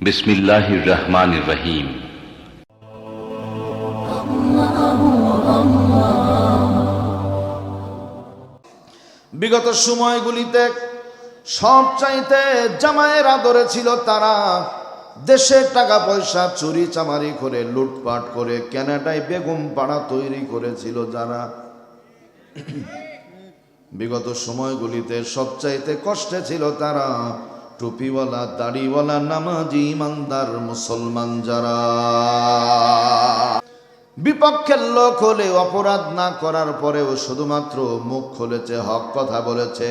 বিসমিল্লাহির রহিম। বিগত সময়গুলিতে সব চাইতে জামায়ের আদরে ছিল তারা দেশের টাকা পয়সা চুরি চামারি করে, লুটপাট করে ক্যানাডায় বেগম পাড়া তৈরি করেছিল যারা। বিগত সময়গুলিতে সবচাইতে কষ্টে ছিল তারা টুপিওয়ালা, দাড়িওয়ালা, নামাজি, ইমানদার, মুসলমান যারা। বিপক্ষের লোক হলে অপরাধ না করার পরেও শুধুমাত্র মুখ খুলেছে, হক কথা বলেছে।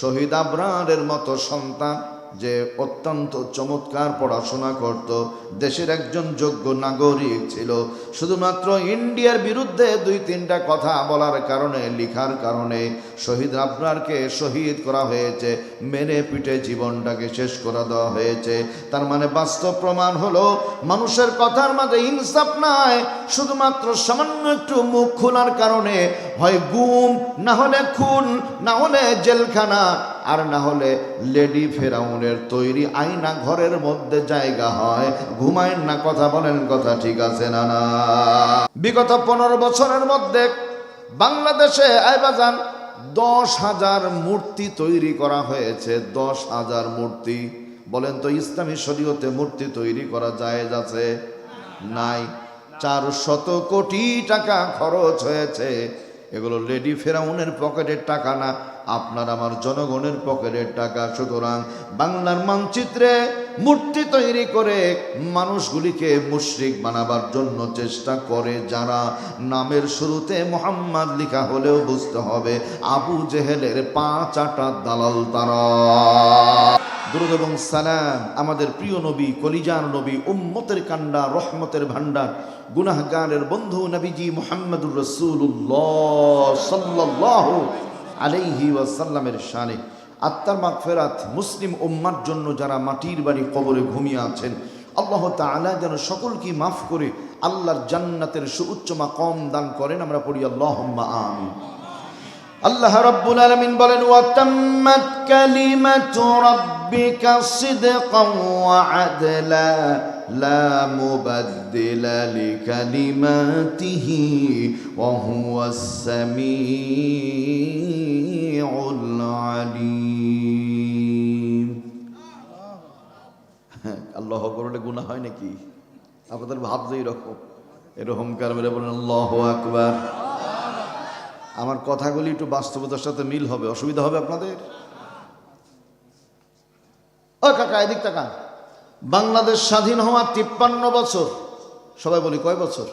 শহীদ আবরারের মতো সন্তান যে অত্যন্ত চমৎকার পড়াশোনা করত, দেশের একজন যোগ্য নাগরিক ছিল। শুধুমাত্র ইন্ডিয়ার বিরুদ্ধে দুই তিনটা কথা বলার কারণে, লিখার কারণে শহীদ আবরারকে শহীদ করা হয়েছে, মেরে পিটে জীবনটাকে শেষ করে দেওয়া হয়েছে। তার মানে বাস্তব প্রমাণ হলো, মানুষের কথার মাঝে ইনসাফ নাই, শুধুমাত্র সামান্য একটু মুখ খোলার কারণে হয় গুম, না হলে খুন, না হলে জেলখানা আর না হলে লেডি ফেরাউনের তৈরি আয়না ঘরের মধ্যে জায়গা হয়। ঘুমায়েন না, কথা বলেন কথা ঠিক আছে না না? বিগত পনেরো বছরের মধ্যে বাংলাদেশে আইবাজান দশ হাজার মূর্তি তৈরি করা হয়েছে। দশ হাজার মূর্তি, বলেন তো ইসলামী শরীয়তে মূর্তি তৈরি করা যায় আছে? নাই। চার শত কোটি টাকা খরচ হয়েছে। এগুলো লেডি ফেরাউনের পকেটের টাকা না আপনার আমার জনগণের পকেটের টাকা। সুতরাং বাংলার মানচিত্রে মূর্তি তৈরি করে মানুষগুলিকে মুশরিক বানাবার জন্য চেষ্টা করে যারা নামের শুরুতে মোহাম্মদ লিখা হলেও বুঝতে হবে, আবু জেহেলের পাঁচ আটা দালাল তারা। দুরুদ এবং সালাম, আমাদের প্রিয় নবী, কলিজার নবী, উম্মতের কান্ডা রহমতের ভান্ডার গুনাহগারের বন্ধু নবীজি মোহাম্মদুর রসুল্লাহ সাল্লাহ আলাইহি ওয়াসাল্লামের শানে আত্মার মাগফেরাত মুসলিম উম্মার জন্য যারা মাটির বাড়ি কবরে ঘুমিয়ে আছেন, আল্লাহ তাআলা যেন সকলকে মাফ করে আল্লাহর জান্নাতের সুউচ্চ মাকাম দান করেন, আমরা পড়ি আল্লাহুম্মা আমিন। আল্লাহ রাব্বুল আলামিন বলেন ওয়াতাম্মাত কালিমাতু রাব্বিকা সিদকান ওয়া আদলা। লিকালিমাতিহি ওয়া হুয়াস সামিউল আলিম। হ্যাঁ, আল্লাহ করলে গুনাহ হয় নাকি? আপনাদের ভাবছে এরকম। এরকম কার মেরে বলেন আল্লাহ আকবার। আমার কথাগুলি একটু বাস্তবতার সাথে মিল হবে। অসুবিধা হবে আপনাদের? ও কাকা এদিক টাকা বাংলাদেশ স্বাধীন হওয়ার তিপ্পান্ন বছর। সবাই বলি কয় বছর?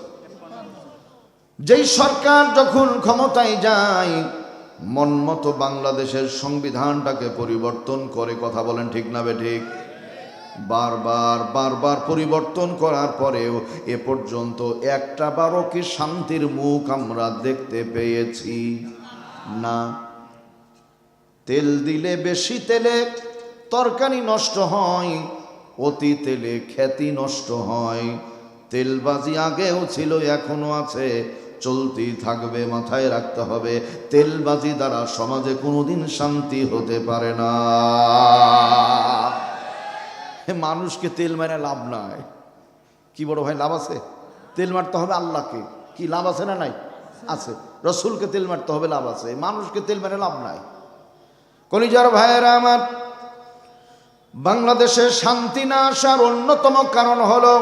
যেই সরকার যখন ক্ষমতায় যায়, মন মতো বাংলাদেশের সংবিধানটাকে পরিবর্তন করে কথা বলেন ঠিক না ঠিক? বারবার বারবার পরিবর্তন করার পরেও এ পর্যন্ত একটা বারো কি শান্তির মুখ আমরা দেখতে পেয়েছি না। তেল দিলে বেশি তেলে, তরকারি নষ্ট হয় অতি তেলে খ্যাতি নষ্ট হয়। তেলবাজি আগেও ছিল, এখনও আছে। চলতেই থাকবে, মাথায় রাখতে হবে। তেলবাজি দ্বারা সমাজে কোনোদিন শান্তি হতে পারে না। মানুষকে তেল মেরে লাভ নাই। কি বড় ভাই, লাভ আছে? তেল মারতে হবে আল্লাহকে। কি, লাভ আছে না নাই? আছে। রসুলকে তেল মারতে হবে, লাভ আছে। মানুষকে তেল মেরে লাভ নাই। কলিজার ভাইয়েরা আমার বাংলাদেশের শান্তি না আসার অন্যতম কারণ হলো,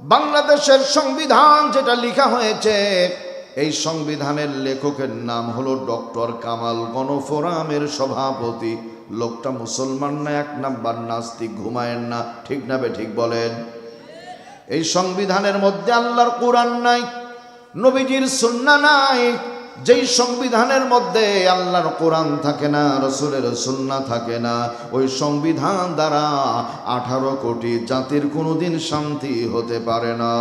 বাংলাদেশের সংবিধান যেটা লেখা হয়েছে, এই সংবিধানের লেখকের নাম হলো ডক্টর কামাল গণফোরামের সভাপতি। লোকটা মুসলমান না, এক নাম্বার নাস্তিক, ঘুমায়েন না, ঠিক না বে ঠিক বলেন। এই সংবিধানের মধ্যে আল্লাহর কোরআন নাই, নবীজির সুন্না নাই যেই সংবিধানের মধ্যে আল্লাহর কোরআন থাকে না, রসুলের সুন্না থাকে না, ওই সংবিধান দ্বারা আঠারো কোটি জাতির কোনোদিন শান্তি হতে পারে না।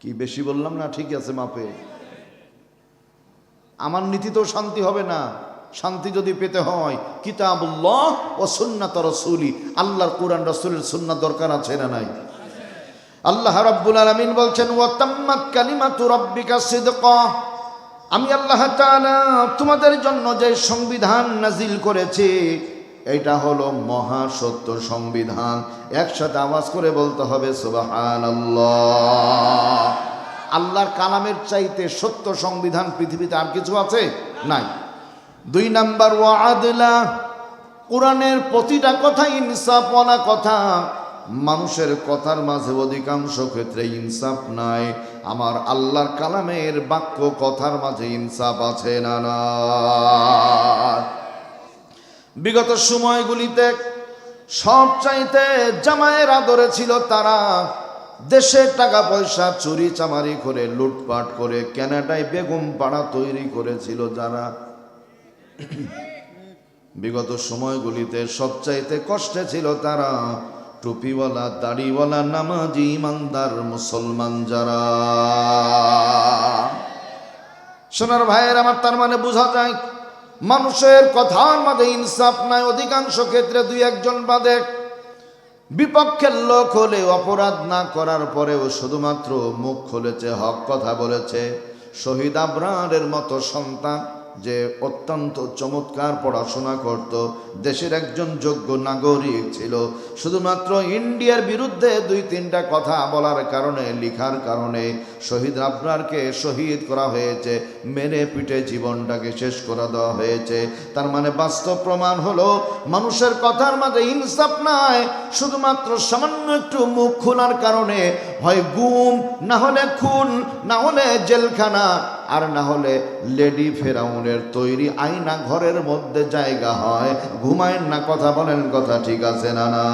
কি বেশি বললাম না? ঠিক আছে, মাপে। আমার নীতিতেও শান্তি হবে না। শান্তি যদি পেতে হয়, কিতাবুল্লাহ ও সুন্নাত রসুলি, আল্লাহর কোরআন, রসুলের সুন্নাত দরকার আছে না নাই? আল্লাহ রাব্বুল আলামিন বলছেন ওয়াতাম্মাত কালিমাতু রাব্বিকা সিদকা। আমি আল্লাহ তাআলা তোমাদের জন্য যে সংবিধান নাজিল করেছি এটা হলো মহাসত্য সংবিধান। একসাথে আওয়াজ করে বলতে হবে সুবাহান আল্লাহর কালামের চাইতে সত্য সংবিধান পৃথিবীতে আর কিছু আছে? নাই। দুই নাম্বার ওয়াদলা কোরআনের প্রতিটা কথা ইনসাফওয়ালা কথা। মানুষের কথার মাঝে অধিকাংশ ক্ষেত্রে ইনসাফ নাই। আমার আল্লাহর কালামের বাক্য কথার মাঝে ইনসাফ আছে না না? বিগত সময়গুলিতে সব চাইতে জামায়ের আদরে ছিল তারা দেশের টাকা পয়সা চুরি চামারি করে, লুটপাট করে ক্যানাডায় বেগম পাড়া তৈরি করেছিল যারা। বিগত সময়গুলিতে সবচাইতে কষ্টে ছিল তারা টুপিওয়ালা, দাড়িওয়ালা, নামাজি, ইমানদার, মুসলমান যারা। সোনার ভাইয়ের আমার তার মানে বোঝা যায়, মানুষের কথার মাঝে ইনসাফ নাই, অধিকাংশ ক্ষেত্রে দুই একজন বাদে। বিপক্ষের লোক হলে অপরাধ না করার পরেও শুধুমাত্র মুখ খুলেছে, হক কথা বলেছে। শহীদ আবরারের মতো সন্তান যে অত্যন্ত চমৎকার পড়াশোনা করত, দেশের একজন যোগ্য নাগরিক ছিল। শুধুমাত্র ইন্ডিয়ার বিরুদ্ধে দুই তিনটা কথা বলার কারণে, লিখার কারণে শহীদ আবরারকে শহীদ করা হয়েছে মেরে পিটে জীবনটাকে শেষ করা দেওয়া হয়েছে। তার মানে বাস্তব প্রমাণ হলো, মানুষের কথার মাঝে ইনসাফ নাই, শুধুমাত্র সামান্য একটু মুখ খোলার কারণে হয় গুম, না হলে খুন, না হলে জেলখানা আর না হলে লেডি ফেরাউনের তৈরি আয়না ঘরের মধ্যে জায়গা হয়। ঘুমায়েন না, কথা বলেন, কথা ঠিক আছে না না?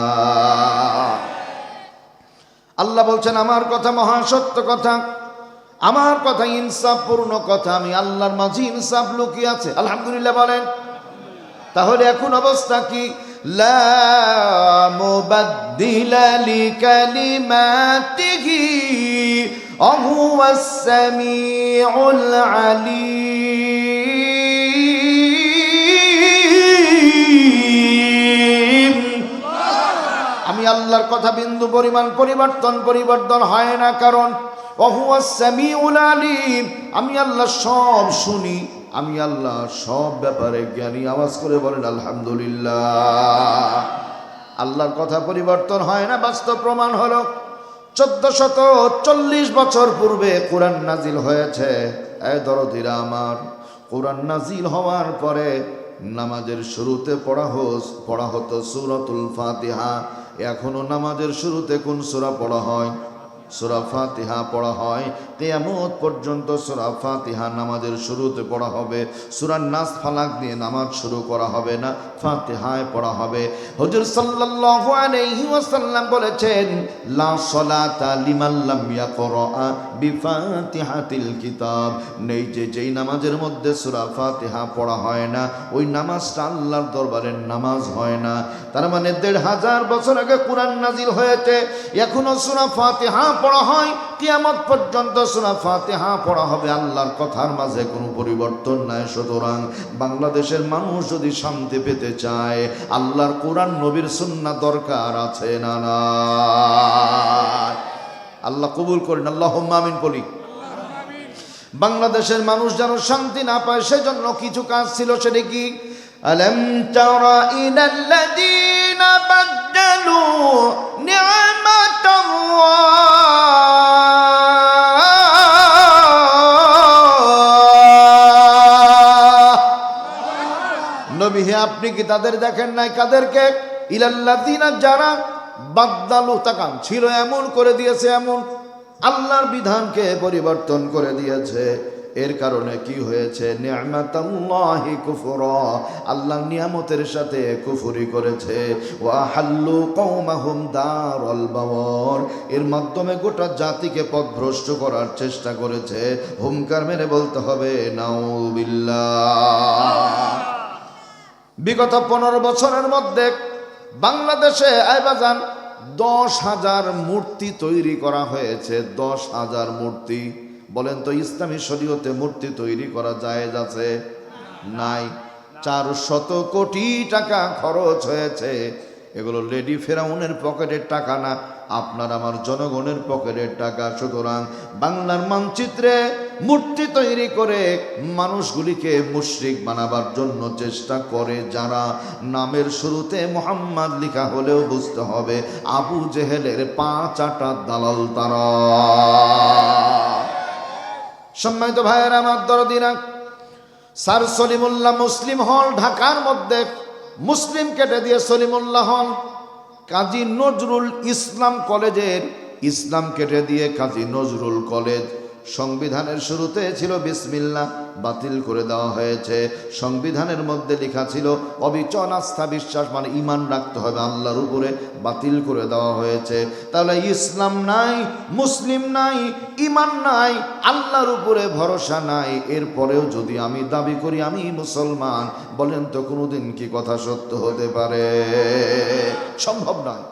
আল্লাহ বলছেন, আমার কথা মহাসত্য কথা। আমার কথা ইনসাফ পূর্ণ কথা। আমি আল্লাহর মাঝে ইনসাফ লুকিয়ে আছে। আলহামদুলিল্লাহ বলেন। তাহলে এখন অবস্থা কি? লা وهو السميع العليم আমি আল্লাহর কথা বিন্দু পরিমাণ পরিবর্তন পরিবর্তন হয় না কারণ অহুয়া সামিউল আলিম আমি আল্লাহ সব শুনি আমি আল্লাহ সব ব্যাপারে জ্ঞানী আওয়াজ করে বলেন আলহামদুলিল্লাহ আল্লাহর কথা পরিবর্তন হয় না বাস্তব প্রমাণ হলো চোদ্দ শত চল্লিশ বছর পূর্বে কোরআন নাজিল হয়েছে। এ দরদিরা আমার, কোরআন নাজিল হওয়ার পরে নামাজের শুরুতে পড়া হোস, পড়া হতো সুরতুল ফাতিহা। এখনও নামাজের শুরুতে কোন সুরা পড়া হয়? সুরা ফাতিহা পড়া হয়। কেয়ামত পর্যন্ত সুরা ফাতিহা নামাজের শুরুতে পড়া হবে। সুরা নাস ফালাক দিয়ে নামাজ শুরু করা হবে না, ফাতিহায় পড়া হবে। হুজুর সাল্লাল্লাহু আলাইহি ওয়াসাল্লাম বলেছেন, লা সালাতা লিমান লাম ইয়াকরা কিতাব। নেই যে যেই নামাজের মধ্যে সূরা ফাতিহা পড়া হয় না, ওই নামাজটা আল্লাহর দরবারের নামাজ হয় না। তার মানে দেড় হাজার বছর আগে কোরআন নাজিল হয়েছে, এখনও সূরা ফাতিহা পড়া হয়, কিয়ামত পর্যন্ত সূরা ফাতিহা পড়া হবে। আল্লাহর কথার মাঝে কোনো পরিবর্তন নাই। সুতরাং বাংলাদেশের মানুষ যদি শান্তি পেতে চায়, আল্লাহর কোরআন, নবীর সুন্না দরকার আছে না আল্লাহ কবুল করেন। আল্লাহ আমিন বলি। বাংলাদেশের মানুষ যেন শান্তি না পায়, সেজন্য কিছু কাজ ছিল সেটা কি? আলম তারা ইলাল্লাযীনা বাদদালু নি'মাতাল্লাহ হে আপনি কি তাদের দেখেন নাই কাদেরকে? ইলাল্লাযীনা যারা বাদদালু তাকান, ছিল এমন করে দিয়েছে, এমন আল্লাহর বিধানকে পরিবর্তন করে দিয়েছে। এর কারণে কি হয়েছে? আল্লাহ নিয়ামতের সাথে কুফরি করেছে। এর মাধ্যমে গোটা জাতিকে পথভ্রষ্ট করার চেষ্টা করেছে। হুমকার মেরে বলতে হবে নাউবিল্লাহ বিগত পনেরো বছরের মধ্যে বাংলাদেশে আইবাজান দশ হাজার মূর্তি তৈরি করা হয়েছে, দশ হাজার মূর্তি। বলেন তো, ইসলামী শরীয়তে মূর্তি তৈরি করা যায় আছে? নাই। চার শত কোটি টাকা খরচ হয়েছে। এগুলো লেডি ফেরাউনের পকেটের টাকা না, আপনার আমার জনগণের পকেটের টাকা। সুতরাং বাংলার মানচিত্রে মূর্তি তৈরি করে মানুষগুলিকে মুশরিক বানাবার জন্য চেষ্টা করে যারা নামের শুরুতে মোহাম্মদ লিখা হলেও বুঝতে হবে, আবু জেহেলের পাঁচ আটা দালাল তারা। সম্মানিত ভাইয়ের, আমার দরদিনা স্যার সলিমুল্লাহ মুসলিম হল ঢাকার মধ্যে মুসলিম কেটে দিয়ে সলিমুল্লাহ হল কাজী নজরুল ইসলাম কলেজের ইসলাম কেটে দিয়ে কাজী নজরুল কলেজ সংবিধানের শুরুতে ছিল বিসমিল্লা, বাতিল করে দেওয়া হয়েছে। সংবিধানের মধ্যে লেখা ছিল, অবিচল আস্থা বিশ্বাস মানে ইমান রাখতে হবে আল্লাহর উপরে, বাতিল করে দেওয়া হয়েছে। তাহলে ইসলাম নাই, মুসলিম নাই ইমান নাই, আল্লাহর উপরে ভরসা নাই। এরপরেও যদি আমি দাবি করি, আমি মুসলমান, বলেন তো কোনোদিন কি কথা সত্য হতে পারে? সম্ভব নয়।